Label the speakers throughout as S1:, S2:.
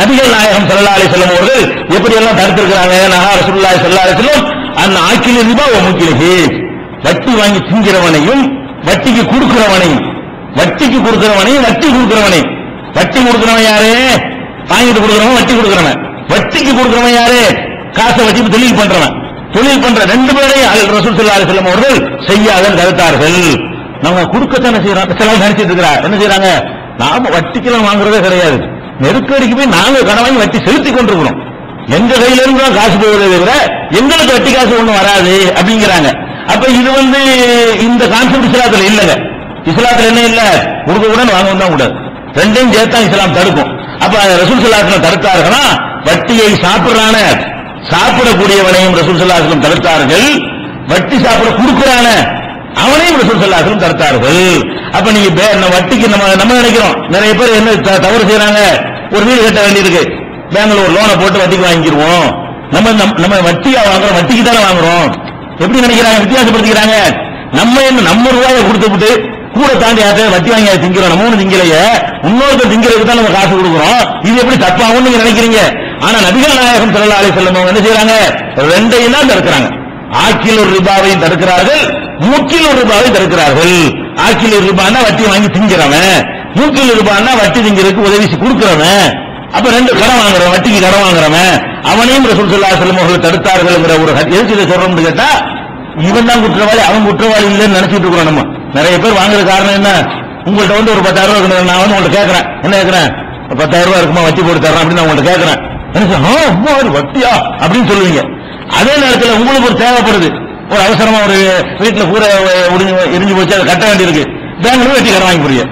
S1: நபிகள் நாயகம் ஸல்லல்லாஹு அலைஹி வஸல்லம் அவர்கள் எப்படி எல்லாம் தடுத்திருக்கிறாங்க? நஹா ரசூலுல்லாஹி அந்த ஆக்கில ரிபா வ வட்டி வாங்கி திங்கிறவனையும் வட்டிக்கு கொடுக்கிறவனையும் வட்டிக்கு கொடுக்கிறவனையும் வட்டி கொடுக்கிறவனையும். வட்டி கொடுக்கிறவன் யாரு? வாங்கிட்டு கொடுக்கிறவன் வட்டி கொடுக்கிறவன். வட்டிக்கு கொடுக்கிறவன் யாரு? காசை வச்சு தொழில் பண்றவன். தொழில் பண்ற ரெண்டு பேரையும் அல் ரசூல் ஸல்லல்லாஹு செல்லும் வஸல்லம் அவர்கள் செய்யாதன் தடுத்தார்கள். நம்ம கொடுக்கத்தானே செய்யறோம். செலவு நினைச்சிட்டு இருக்கிறார். என்ன செய்யறாங்க? நாம வட்டிக்கெல்லாம் வாங்குறதே கிடையாது. நெருக்கடிக்கு போய் நாங்கள் கடன் வட்டி செலுத்தி கொண்டிருக்கிறோம். எங்க கையில இருந்து தான் காசு போவதே தவிர எங்களுக்கு வட்டி காசு ஒண்ணும் வராது அப்படிங்கிறாங்க. அப்ப இது வந்து இந்த கான்செப்ட் இஸ்லாத்துல இல்லங்க. இஸ்லாத்துல என்ன இல்ல? கொடுக்க கூட வாங்கவும் தான் கூடாது ரெண்டையும் சேர்த்தா இஸ்லாம் தடுக்கும். அப்ப ரசூல் சல்லாத்துல தடுத்தார்களா? வட்டியை சாப்பிடுறான சாப்பிடக்கூடியவனையும் ரசூல் சல்லாஹம் தடுத்தார்கள். வட்டி சாப்பிட கொடுக்கிறான அவனையும் ரசூல் சல்லாஹம் தடுத்தார்கள். அப்ப நீங்க நம்ம வட்டிக்கு நம்ம நம்ம நினைக்கிறோம். நிறைய பேர் என்ன த- தவறு செய்யறாங்க ஒரு வீடு கட்ட வேண்டியிருக்கு. பேங்க்ல ஒரு லோனை போட்டு வட்டிக்கு வாங்கிடுவோம் நம்ம நம்ம- நம்ம வட்டியா வாங்குறோம்? வட்டிக்கு தானே வாங்குறோம். எப்படி நினைக்கிறாங்க? வித்தியாசப்படுத்திக்கிறாங்க. நம்ம என்ன நம்ம ரூபாயை கொடுத்துட்டு கூட தாண்டி யார்கிட்ட வட்டி வாங்கி திங்கிறோம்? நம்ம திங்கலைய. இன்னொருத்தர் திங்கிறதுக்கு தான் நம்ம காசு கொடுக்குறோம். இது எப்படி தப்பாகும் நீங்க நினைக்கிறீங்க? ஆனா நபிகள் நாயகம் ஸல்லல்லாஹு அலைஹி வஸல்லம் என்ன செய்யறாங்க ரெண்டையும் தான் தடுக்கிறாங்க. ஆக்கில் ஒரு ரூபாவையும் தடுக்கிறார்கள் மூக்கில் ஒரு ரூபாவையும் தடுக்கிறார்கள். ஆக்கில் ஒரு ரூபான்னா வட்டி வாங்கி திங்கிறவன் மூக்கில் ரூபான்னா வட்டி திங்கிறதுக்கு உதவி கொடுக்கிறவன். அப்ப ரெண்டு கடன் வாங்குறவன் வட்டிக்கு கடன் வாங்குறவன். அவனையும் ரசூல் ஸல்லல்லாஹு அவர்கள் தடுத்தார்கள்ங்கிற ஒரு ஹத்- எதுக்கு இதை சொல்றோம்னு கேட்டா இவன் தான் குற்றவாளி அவன் குற்றவாளி இல்லைன்னு நினைச்சிட்டு இருக்கிறோம் நம்ம. நிறைய பேர் வாங்குற காரணம் என்ன? உங்கள்ட்ட வந்து ஒரு பத்தாயிரம் ரூபாய் நான் வந்து உங்கள்ட்ட கேட்கறேன். என்ன கேட்கறேன்? ஒரு பத்தாயிரம் ரூபாய் இருக்குமா? வட்டி போட்டு தரேன் அப்படின்னு நான் உங்கள்கிட்ட கேட்கறேன். என்ன வட்டியா? அப்படின்னு சொல்லுவீங்க. அதே நேரத்தில் உங்களுக்கு ஒரு தேவைப்படுது. ஒரு அவசரமா ஒரு வீட்டில் கூரை உடிஞ்சு எரிஞ்சு போச்சு அதை கட்ட வேண்டியிருக்கு. பேங்க்ல வட்டி கடன் வாங்கி போறீங்க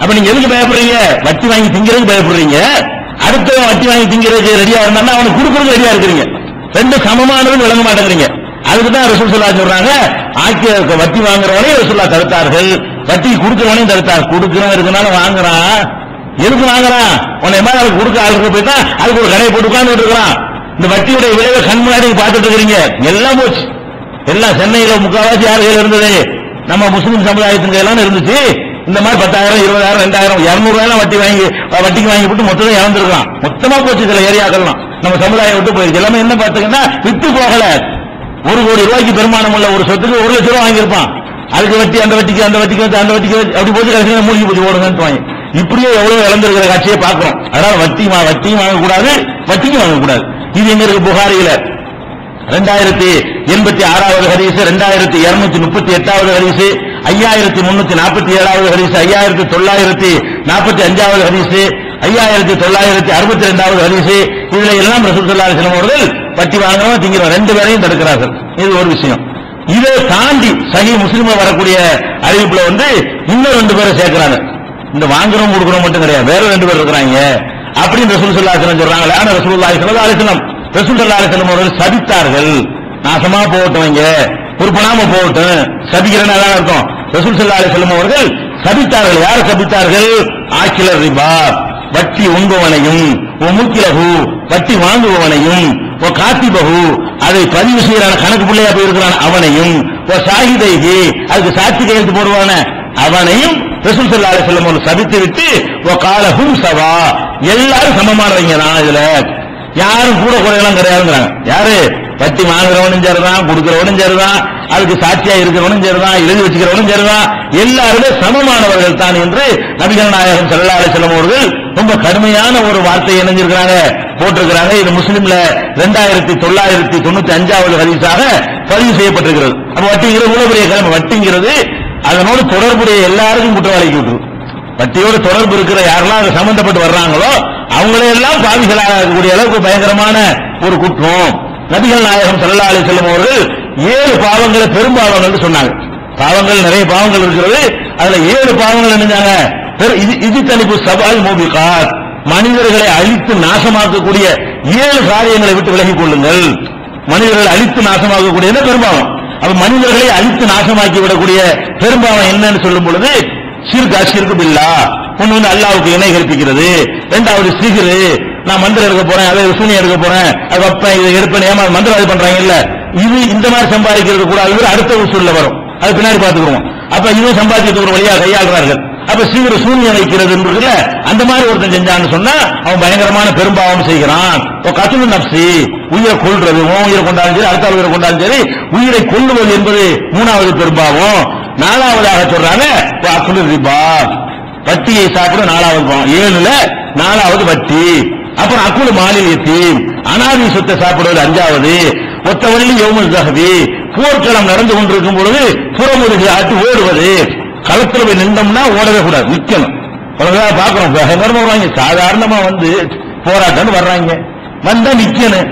S1: அப்ப நீங்க எதுக்கு பயப்படுறீங்க? வட்டி வாங்கி திங்கிறதுக்கு பயப்படுறீங்க. அடுத்தவன் வட்டி வாங்கி திங்கிறதுக்கு ரெடியா இருந்தா அவனுக்கு கொடுக்கறதுக்கு ரெடியா இருக்கிறீங்க. ரெண்டு சமமானது விளங்க மாட்டேங்கிறீங்க. அதுக்கு தான் ரசூல் சொல்லா சொல்றாங்க ஆக்கிய வட்டி வாங்குறவனையும் ரசூல்லா தடுத்தார்கள். வட்டி கொடுக்கிறவனையும் தடுத்தார். கொடுக்கிறவன் இருக்கனால வாங்குறான். எதுக்கு வாங்குறான்? உன்னை மாதிரி அதுக்கு கொடுக்க ஆளுக்கு போயிட்டா அதுக்கு ஒரு கடையை போட்டு உட்காந்து இருக்கிறான். இந்த வட்டியுடைய விளைவை கண் முன்னாடி பார்த்துட்டு இருக்கிறீங்க. எல்லாம் போச்சு. எல்லாம் சென்னையில முக்காவாசி யார் கையில இருந்தது. நம்ம முஸ்லிம் சமுதாயத்தின் எல்லாம் இருந்துச்சு. இந்த மாதிரி பத்தாயிரம் இருபதாயிரம் ரெண்டாயிரம் இரநூறுவாயெல்லாம் வட்டி வாங்கி வட்டிக்கு வாங்கி விட்டு மொத்தம் இறந்துருக்கலாம் மொத்தமா போச்சு சில ஏரியாக்கள்லாம். நம்ம சமுதாயம் விட்டு போயிருக்கு எல்லாமே என்ன பார்த்தீங்கன்னா வித்து போகல. ஒரு கோடி ரூபாய்க்கு பெருமானம் உள்ள ஒரு சொத்துக்கு ஒரு லட்சம் ரூபா வாங்கியிருப்பான். அதுக்கு வட்டி அந்த வட்டிக்கு அந்த வட்டிக்கு வச்சு அந்த வட்டிக்கு அப்படி போச்சு கடைசியில் மூழ்கி போச்சு ஓடுங்கன்னு வாங்கி. இப்படியே எவ்வளவு இழந்திருக்கிற காட்சியை பார்க்கிறோம். அதனால வட்டி வட்டியும் வாங்கக்கூடாது வட்டிக்கும் வாங்கக்கூடாது. இது எங்க இருக்கு புகாரியில? ரெண்டாயிரத்தி எண்பத்தி ஆறாவது ஹரிசு ரெண்டாயிரத்தி இருநூத்தி முப்பத்தி எட்டாவது ஹரிசு ஐயாயிரத்தி முன்னூத்தி நாற்பத்தி ஏழாவது ஹரிசு ஐயாயிரத்தி தொள்ளாயிரத்தி நாற்பத்தி அஞ்சாவது ஹரிசு ஐயாயிரத்தி தொள்ளாயிரத்தி அறுபத்தி ரெண்டாவது ஹரிசு இதுல எல்லாம் ரசூல் ஸல்லல்லாஹு அவர்கள் வட்டி வாங்கணும் திங்கிறோம் ரெண்டு பேரையும் தடுக்கிறார்கள். இது ஒரு விஷயம். இதை தாண்டி சனி முஸ்லிம்ல வரக்கூடிய அறிவிப்புல வந்து இன்னும் ரெண்டு பேரை சேர்க்கிறாங்க. இந்த வாங்குறவங்க கொடுக்குறவங்க மட்டும் கிடையாது வேற ரெண்டு பேர் இருக்கிறாங்க. அப்படின்னு ரசூல் சொல்லாசனம் சொல்றாங்க ஆனா ரசூலுல்லாஹி ஸல்லல்லாஹு அலைஹி வஸல்லம் ரசூல் ஸல்லல்லாஹு அவர்கள் சபித்தார்கள். நாசமா போகட்டவங்க உருப்படாம போகட்டும் சபிக்கிறேன்னு தான் இருக்கும் ரசூல் சல்லா அலைஹி அவர்கள் சபித்தார்கள். யாரை சபித்தார்கள்? ஆக்கிலர் ரிபா வட்டி உண்பவனையும் முக்கிலகு வட்டி வாங்குபவனையும் ஓ காத்திபகு அதை பதிவு செய்யறான கணக்கு பிள்ளையா போயிருக்கிறான் அவனையும் ஓ சாகிதைகி அதுக்கு சாட்சி கையெழுத்து போடுவான அவனையும் ரசூல் சல்லா அலைஹி வஸல்லம் அவர்கள் சபித்து விட்டு ஓ காலஹும் சவா எல்லாரும் சமமானவங்க தான் இதுல. யாரும் கூட குறையெல்லாம் கிடையாதுங்கிறாங்க. யாரு? வட்டி வாங்குறவனும் சரிதான் கொடுக்கிறவனும் சரிதான் அதுக்கு சாட்சியா இருக்கிறவனும் சரிதான் எழுதி வச்சுக்கிறவனும் சரிதான். எல்லாருமே சமமானவர்கள் தான் என்று நபிகள் நாயகம் ஸல்லல்லாஹு செல்லும் அவர்கள் ரொம்ப கடுமையான ஒரு வார்த்தையை இணைஞ்சிருக்கிறாங்க போட்டிருக்கிறாங்க. இது முஸ்லீம்ல ரெண்டாயிரத்தி தொள்ளாயிரத்தி தொண்ணூத்தி அஞ்சாவது ஹதீஸாக பதிவு செய்யப்பட்டிருக்கிறது. அப்ப வட்டிங்கிறது இவ்வளவு பெரிய கிழமை. வட்டிங்கிறது அதனோடு தொடர்புடைய எல்லாருக்கும் குற்றவாளிக்கு விட்டுரும். வட்டியோடு தொடர்பு இருக்கிற யாரெல்லாம் அது சம்பந்தப்பட்டு வர்றாங்களோ அவங்களையெல்லாம் பாவிகளாக இருக்கக்கூடிய அளவுக்கு பயங்கரமான ஒரு குற்றம். நபிகள் நாயகம் ஸல்லல்லாஹு அலி வஸல்லம் அவர்கள் ஏழு பாவங்களை பெரும்பாவங்கள் சொன்னாங்க. பாவங்கள் நிறைய பாவங்கள் இருக்கிறது. அதுல ஏழு பாவங்கள் என்னஞ்சாங்க பெரு- இது இது தனிப்பு சபால் மோபிகார் மனிதர்களை அழித்து நாசமாக்கக்கூடிய ஏழு காரியங்களை விட்டு விலகிக் கொள்ளுங்கள். மனிதர்களை அழித்து நாசமாக்கக்கூடிய பெரும்பாவம்? அப்ப மனிதர்களை அழித்து நாசமாக்கி விடக்கூடிய பெரும்பாவம் என்னன்னு சொல்லும் பொழுது சிறுக்கு பில்லா ஒண்ணு வந்து அல்லாவுக்கு இணை கற்பிக்கிறது. ரெண்டாவது சிகிரு. நான் மந்திரம் எடுக்க போறேன் அதை சூனியம் எடுக்க போறேன். அது வைப்பேன் இதை எடுப்பேன் ஏமா மந்திரம் அது பண்றாங்க இல்ல. இது இந்த மாதிரி சம்பாதிக்கிறது கூட அது அடுத்த உசூல்ல வரும். அது பின்னாடி பார்த்துக்கிறோம் அப்ப இதுவும் சம்பாதிக்கிறதுக்கு ஒரு வழியாக கையாளுறார்கள். அப்ப சீவிர சூனியம் வைக்கிறது அந்த மாதிரி ஒருத்தன் செஞ்சான்னு சொன்னா அவன் பயங்கரமான பெரும்பாவம் செய்கிறான். கத்துனு நப்சி உயிரை கொள்றது உன் உயிரை கொண்டாலும் சரி அடுத்த உயிரை கொண்டாலும் சரி உயிரை கொல்லுவது என்பது மூணாவது பெரும்பாவம். நாலாவதாக சொல்றாங்க ரிபா. வட்டியை சாப்பிட நாலாவது பாவம் ஏழுல நாலாவது வட்டி. அப்புறம் அக்குழு மாலில் அனாதி சொத்தை சாப்பிடுவது அஞ்சாவது. ஒத்தவள்ளி யோமல் தகவி போர்க்களம் நடந்து கொண்டிருக்கும் பொழுது புறமுதுகு ஆட்டி ஓடுவது. களத்தில் போய் நின்றோம்னா ஓடவே கூடாது நிக்கணும். உலகா பாக்குறோம் பயங்கரமா வருவாங்க சாதாரணமா வந்து போராட்டம்னு வர்றாங்க. வந்தா நிக்கணும்.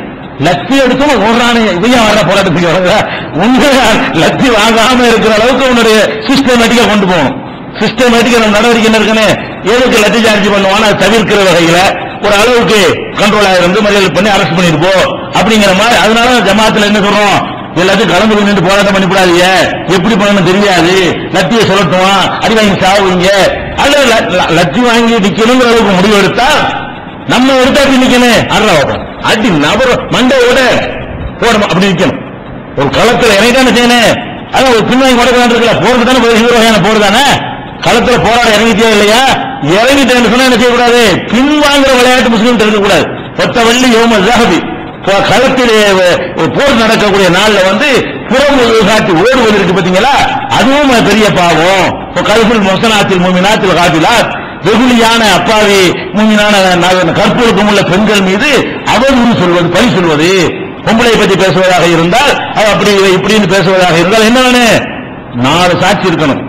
S1: லத்தி எடுக்கும் ஓடுறானே. இதையும் வர்ற போராட்டத்துக்கு வர்றதா உண்மையா லத்தி வாங்காம இருக்கிற அளவுக்கு உன்னுடைய சிஸ்டமேட்டிக்கா கொண்டு போகணும். சிஸ்டமேட்டிக்கா நம்ம நடவடிக்கை என்ன இருக்குன்னு? எதுக்கு லத்தி சார்ஜ் பண்ணுவான் அதை தவிர்க்கிற வகையில ஒரு அளவுக்கு கண்ட்ரோல் ஆயிருந்து மறியல் பண்ணி அரெஸ்ட் பண்ணிருப்போம் அப்படிங்கிற மாதிரி அதனால ஜமாத்துல என்ன சொல்றோம்? எல்லாத்தையும் கலந்து நின்று போராட்டம் பண்ணிவிடாதீங்க. எப்படி பண்ணணும் தெரியாது. லத்தியை சொல்லட்டும்? அடி வாங்கி சாவுங்க அல்லது லத்தி வாங்கி நிக்கணுங்கிற அளவுக்கு முடிவு எடுத்தா நம்ம எடுத்தா அப்படி நிக்கணும்? அருளா அடி நபர் மண்டையோட போடணும் அப்படி நிற்கணும் ஒரு களத்துல எனக்கு செய்யணும் அதான் ஒரு பின்வாங்கி முடக்கலாம் இருக்கல போறது தானே ஒரு ஹீரோ வகையான போர் தானே? களத்துல போராட இறங்கிட்டே இல்லையா? இறங்கிட்டேன்னு சொன்னா என்ன செய்யக்கூடாது? பின்வாங்குற விளையாட்டு முஸ்லீம் தெரிஞ்சக்கூடாது ஒத்த வள்ளி யோம ஜாகபி களத்திலே போர் நடக்கக்கூடிய நாள்ல வந்து புறம் காட்டி ஓடுவது இருக்கு பாத்தீங்களா? அதுவும் பெரிய பாவம். கல்புல் மொசனாத்தில் மூமினாத்தில் காட்டிலாத் வெகுளியான அப்பாவி மூமினான கற்பொழுக்கம் உள்ள பெண்கள் மீது அவதூறு சொல்வது பழி சொல்வது பொம்பளை பத்தி பேசுவதாக இருந்தால் அது அப்படி இப்படின்னு பேசுவதாக இருந்தால் என்ன வேணும்? நாலு சாட்சி இருக்கணும்.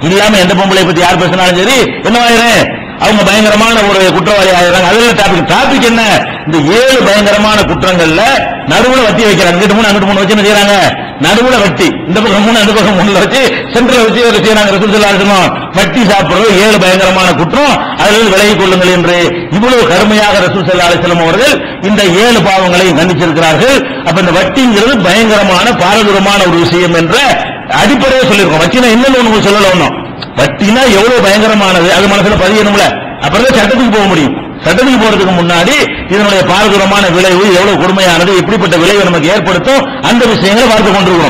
S1: இல்லாம எந்த பொம்பளை பத்தி யார் பேசினாலும் சரி என்னவாயிரும் அவங்க பயங்கரமான ஒரு குற்றவாளி ஆயிடுறாங்க. அதுல டாபிக் டாபிக் என்ன? இந்த ஏழு பயங்கரமான குற்றங்கள்ல நடுவுல வட்டி வைக்கிறாங்க. இங்கிட்டு மூணு அங்கிட்டு மூணு வச்சு என்ன செய்யறாங்க. நடுவுல வட்டி. இந்த பக்கம் மூணு அந்த பக்கம் மூணுல வச்சு சென்ட்ரல் வச்சு ஒரு செய்யறாங்க ரசூலுல்லாஹி வட்டி சாப்பிடுறது ஏழு பயங்கரமான குற்றம். அதில் விலகிக் கொள்ளுங்கள் என்று இவ்வளவு கடுமையாக ரசூல் ஸல்லல்லாஹு அவர்கள் இந்த ஏழு பாவங்களையும் கண்டிச்சிருக்கிறார்கள். அப்ப இந்த வட்டிங்கிறது பயங்கரமான பாரதூரமான ஒரு விஷயம் என்ற அடிப்படையை சொல்லியிருக்கோம். வட்டினா என்னன்னு ஒண்ணு சொல்லல ஒன்றும் வட்டினா எவ்வளவு பயங்கரமானது? அது மனசுல பதியணும்ல. அப்புறம் சட்டத்துக்கு போக முடியும். சட்டத்துக்கு போறதுக்கு முன்னாடி இதனுடைய பாரதூரமான விளைவு எவ்வளவு கொடுமையானது எப்படிப்பட்ட விளைவு நமக்கு ஏற்படுத்தும் அந்த விஷயங்களை பார்த்து கொண்டிருக்கிறோம்.